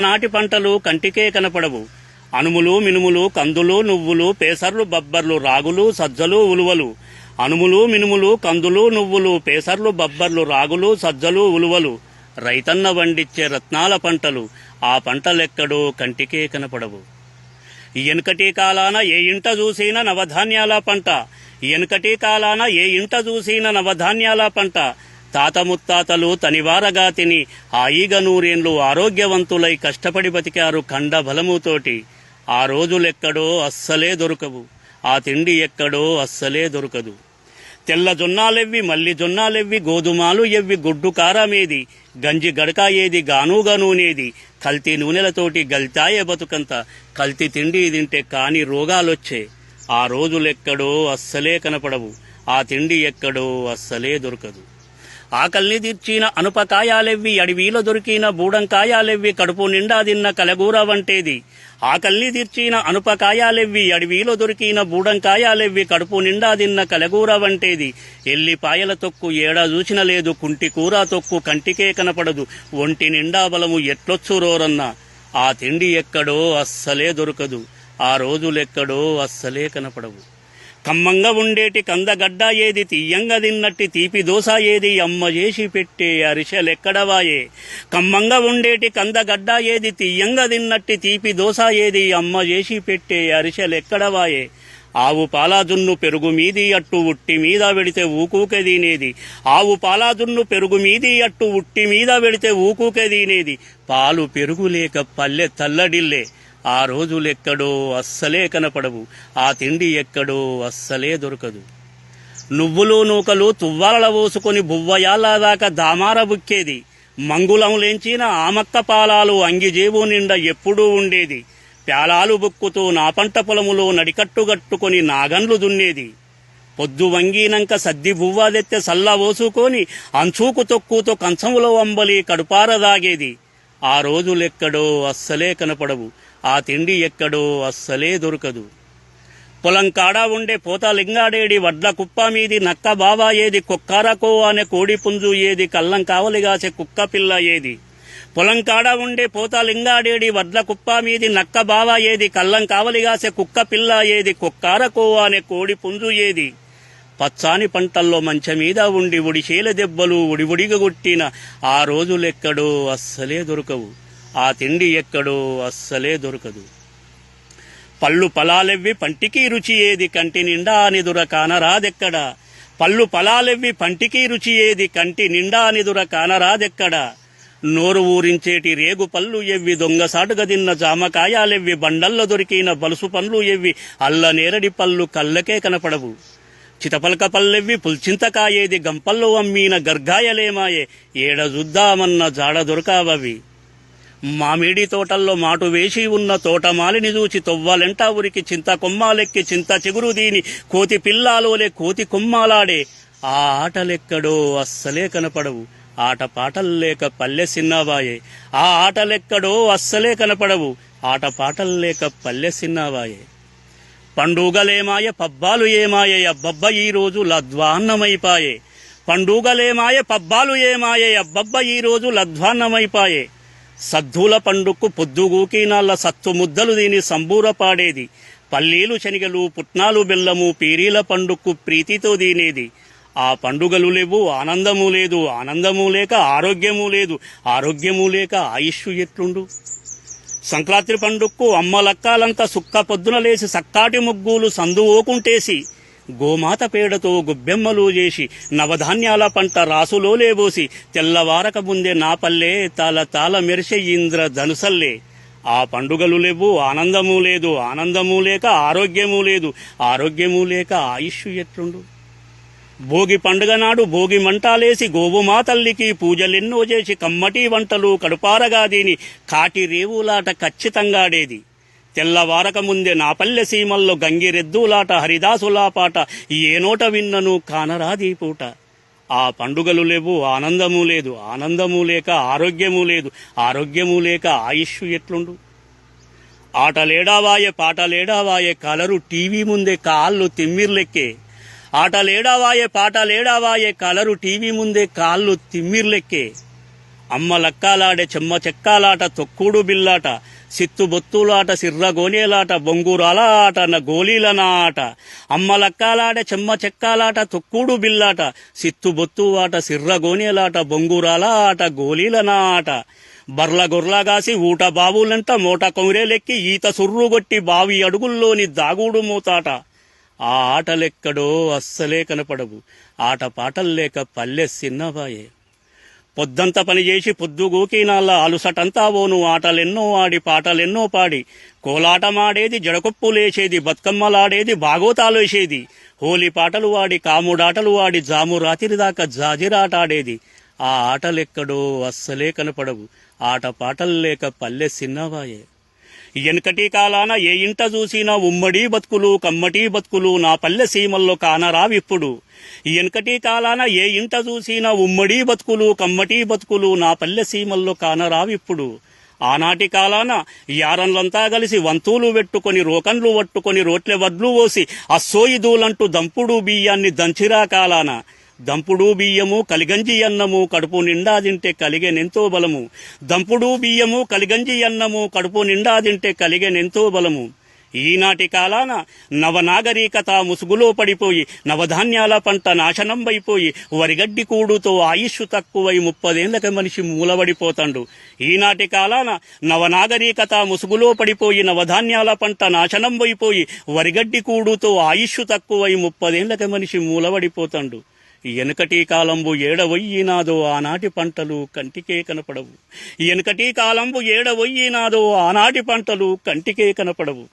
నాటి పంటలు కంటికే కనపడవు. అనుములు మినుములు కందులు నువ్వులు పేసర్లు బబ్బర్లు రాగులు సజ్జలు ఉలువలు. అనుములు మినుములు కందులు నువ్వులు పేసర్లు బబ్బర్లు రాగులు సజ్జలు ఉలువలు. రైతన్న వండిచ్చే రత్నాల పంటలు ఆ పంటలెక్కడో కంటికే కనపడవు. ఎనకటి కాలాన ఏ ఇంట చూసిన నవధాన్యాల పంట. ఎనకటి కాలాన ఏ ఇంట చూసిన నవధాన్యాల పంట. తాత ముత్తాతలు తనివారగా తిని హాయిగా నూరేండ్లు ఆరోగ్యవంతులై కష్టపడి బతికారు కండ బలముతోటి. ఆ రోజులెక్కడో అస్సలే దొరకవు. ఆ తిండి ఎక్కడో అస్సలే దొరకదు. తెల్ల జొన్నాలెవ్వి మల్లి జొన్నాలెవ్వి గోధుమాలు ఎవ్వి గుడ్డు కారమేది? గంజి గడక ఏది గానుగా నూనెది? కల్తీ నూనెలతోటి గల్తాయే బతుకంత. కల్తీ తిండి తింటే కాని రోగాలొచ్చే. ఆ రోజులెక్కడో అస్సలే కనపడవు. ఆ తిండి ఎక్కడో అస్సలే దొరకదు. ఆకల్ని తీర్చిన అనుపకాయాలెవ్వి అడవిలో దొరికిన బూడంకాయాలెవ్వి కడుపు నిండా తిన్న కలగూర వంటేది ఆకల్ని తీర్చిన అనుపకాయాలెవ్వి అడవిలో దొరికిన బూడంకాయాలెవ్వి కడుపు నిండా తిన్న కలగూర వంటేది ఎల్లిపాయల తొక్కు ఏడా చూసిన లేదు కుంటి కూర తొక్కు కంటికే కనపడదు. ఒంటి నిండా బలము ఎట్లొచ్చు రోరన్న? ఆ తిండి ఎక్కడో అస్సలే దొరకదు. ఆ రోజులెక్కడో అస్సలే కనపడవు. కమ్మంగా ఉండేటి కందగడ్డ ఏది తీయంగా తిన్నట్టి తీపి దోశ ఏది అమ్మ చేసి పెట్టే అరిసెలెక్కడవాయే కమ్మంగా ఉండేటి కందగడ్డ ఏది తీయంగా తిన్నట్టి తీపి దోశ ఏది అమ్మ చేసి పెట్టే అరిసెలెక్కడవాయే ఆవు పాలాజున్ను పెరుగు మీది అట్టు ఉట్టి మీద వెడితే ఊకూకే దీనేది ఆవు పాలాజున్ను పెరుగు మీది అట్టు ఉట్టి మీద వెడితే ఊకూకే దీనేది పాలు పెరుగు లేక పల్లె తల్లడిల్లే. ఆ రోజులెక్కడో అస్సలే కనపడవు. ఆ తిండి ఎక్కడో అస్సలే దొరకదు. నువ్వులు నూకలు తువ్వాల పోసుకొని బువ్వయాల దాకా దామార బుక్కేది. మంగుళం లేంచిన ఆమక్క పాలాలు అంగిజేబు నిండా ఎప్పుడూ ఉండేది. ప్యాలాలు బుక్కుతూ నా పంట పొలములో నడికట్టుగట్టుకొని నాగన్లు దున్నేది. పొద్దు వంగినంక సద్ది బువ్వాదెత్తె సల్ల పోసుకొని అంచూకు తొక్కుతో కంచములో అంబలి కడుపారదాగేది ఆ రోజులెక్కడో అస్సలే కనపడవు. ఆ తిండి ఎక్కడో అస్సలే దొరకదు. పొలం కాడా ఉండే పోతాలింగాడేడి వడ్ల కుప్ప మీది నక్క బావా ఏది కుక్కారకో అనే కోడి పుంజు ఏది కల్లం కావలిగాసే కుక్క పిల్ల ఏది? పొలం కాడ ఉండే పోతాలింగాడేడి వడ్ల కుప్ప మీది నక్క బావా ఏది కల్లం కావలిగాసే కుక్క పిల్ల ఏది కుక్కారకో అనే కోడి పుంజు ఏది? పచ్చాని పంటల్లో మంచ మీద ఉండి ఉడిచేల దెబ్బలు ఉడివుడిగా కొట్టిన ఆ రోజులెక్కడో అస్సలే దొరకవు. ఆ తిండి ఎక్కడో అస్సలే దొరకదు. పళ్ళు పలాలెవ్వి పంటికి రుచి ఏది? కంటి నిండా నిదుర కానరాదెక్కడ? పళ్ళు పలాలెవ్వి పంటికి రుచి ఏది? కంటి నిండా నిదుర కానరాదెక్కడ? నోరు ఊరించేటి రేగు పళ్ళు ఎవ్వి దొంగసాటుగా తిన్న జామకాయాలెవ్వి బండల్లో దొరికిన బలుసు పండ్లు ఎవ్వి అల్ల నేరడి పళ్ళు కళ్ళకే కనపడవు. చితపలక పల్లెవ్వి పుల్చింతకాయేది గంపల్లో అమ్మిన గర్గాయలేమాయే ఏడ జుద్దామన్న జాడ దొరకావవి? మామిడి తోటల్లో మాటు వేసి ఉన్న తోటమాలిని చూచి తొవ్వలెంట ఉరికి చింత కొమ్మాలెక్కి చింత చిగురు దీని కోతి పిల్లాలోలే కోతి కొమ్మాలాడే. ఆ ఆటలెక్కడో అస్సలే కనపడవు. ఆట పాటలు లేక పల్లె సిన్నావాయే. ఆ ఆటలెక్కడో అస్సలే కనపడవు. ఆట పాటలు లేక పల్లె సిన్నావాయే. పండుగలేమాయ పబ్బాలు ఏమాయ అబ్బబ్బ ఈ రోజు లద్వాన్నమైపాయే. పండుగలేమాయ పబ్బాలు ఏమాయ అబ్బబ్బ ఈ రోజు లద్వాన్నమైపాయే. సద్దుల పండుక్కు పొద్దుగూకి నాళ్ళ సత్తు ముద్దలు దీని సంబూర పాడేది. పల్లీలు శనిగలు పుట్నాలు బెల్లము పీరీల పండుక్కు ప్రీతితో దీనేది. ఆ పండుగలు లేవు ఆనందము లేదు ఆనందము లేక ఆరోగ్యము లేదు ఆరోగ్యము లేక ఆయుష్ ఎట్లుండు? సంక్రాంతి పండుక్కు అమ్మలక్కాలంతా సుక్క పొద్దున లేసి సక్కాటి ముగ్గులు సందు ఓకుంటేసి గోమాత పేడతో గొబ్బెమ్మలు చేసి నవధాన్యాల పంట రాసులో లేబోసి తెల్లవారక ముందే నా పల్లె తాల తాల మెరిసే ఇంద్ర ధనుసల్లే. ఆ పండుగలు లేవు ఆనందము లేదు ఆనందము లేక ఆరోగ్యము లేదు ఆరోగ్యము లేక ఆయుష్ ఎట్లుండు? భోగి పండుగ నాడు భోగి మంటాలేసి గోవుమా తల్లికి పూజలెన్నో చేసి కమ్మటి వంటలు కడుపారగా దీని కాటి రేవులాట ఖచ్చితంగాడేది తెల్లవారక ముందే నా పల్లె సీమల్లో గంగిరెద్దులాట హరిదాసులాపాట ఏ నోట విన్నను కానరాది పూట. ఆ పండుగలు లేవు ఆనందము లేదు ఆనందము లేక ఆరోగ్యము లేదు ఆరోగ్యము లేక ఆయుష్ ఎట్లుండు? ఆటలేడావాయే పాటలేడావాయే కలరు టీవీ ముందే కాళ్ళు తిమ్మిర్లెక్కే. ఆటలేడావాయే పాటలేడావాయే కలరు టీవీ ముందే కాళ్ళు తిమ్మిర్లెక్కే. అమ్మ లక్కాలాడే చెమ్మ చెక్కాలాట తొక్కుడు బిల్లాట సిత్తు బొత్తులాట సిర్ర గోనేలాట బొంగురాల న అమ్మ చెమ్మ చెక్కాలాట తొక్కుడు బిల్లాట సిత్తు బొత్తు ఆట సిర్ర గోనేలాట బొంగురాలాట గోలీలనాట. బర్ల గొర్లగాసి ఊట బావులంట మోట కొంగరేలెక్కి ఈత సుర్రుగొట్టి బావి అడుగుల్లోని దాగుడు మూతాట. ఆ ఆటలెక్కడో అస్సలే కనపడవు. ఆట పాటల్లేక పల్లె సిన్నబాయే పొద్దంత పనిచేసి చేసి అలుసటంతా ఓను ఆటలెన్నో ఆడి పాటలెన్నో పాడి. కోలాటమాడేది జడకొప్పు లేచేది బతుకమ్మలాడేది బాగోతాలేసేది. హోలీ పాటలు వాడి కాముడాటలు వాడి జాము రాత్రి దాకా జాజిరాటాడేది. ఆ ఆటలెక్కడో అస్సలే కనపడవు. ఆట పాటలు లేక పల్లె సిన్నవాయే. ఎనకటి కాలాన ఏ ఇంట చూసినా ఉమ్మడి బతుకులు కమ్మటి బతుకులు నా పల్లె సీమల్లో కానరావిప్పుడు ఎనకటి కాలాన ఏ ఇంట చూసినా ఉమ్మడి బతుకులు కమ్మటి బతుకులు నా పల్లె సీమల్లో కానరావిప్పుడు ఆనాటి కాలాన యారన్లంతా కలిసి వంతువులు పెట్టుకొని రోకన్లు పట్టుకొని రోట్లె వడ్లు పోసి అస్సోయిదూలంటూ దంపుడు బియ్యాన్ని దంచిరా కాలాన. దంపుడు బియ్యము కలిగంజి అన్నము కడుపు నిండా తింటే కలిగేనెంతో బలము. దంపుడు బియ్యము కలిగంజి అన్నము కడుపు నిండా తింటే కలిగేనెంతో బలము. ఈనాటి కాలాన నవనాగరికత ముసుగులో పడిపోయి నవధాన్యాల పంట నాశనంబైపోయి వరిగడ్డి కూడుతో ఆయుష్ తక్కువై ముప్పదేళ్ళకి మనిషి మూలబడిపోతాడు. ఈనాటి కాలాన నవనాగరికత ముసుగులో పడిపోయి నవధాన్యాల పంట నాశనం అయిపోయి వరిగడ్డి కూడుతో ఆయుష్ తక్కువై ముప్పదేళ్ళకి మనిషి మూలబడిపోతాడు. ఎనకటి కాలంబు ఏడవయ్యినాదో ఆనాటి పంటలు కంటికే కనపడవు. ఎనకటి కాలంబు ఏడవయ్యినాదో ఆనాటి పంటలు కంటికే కనపడవు.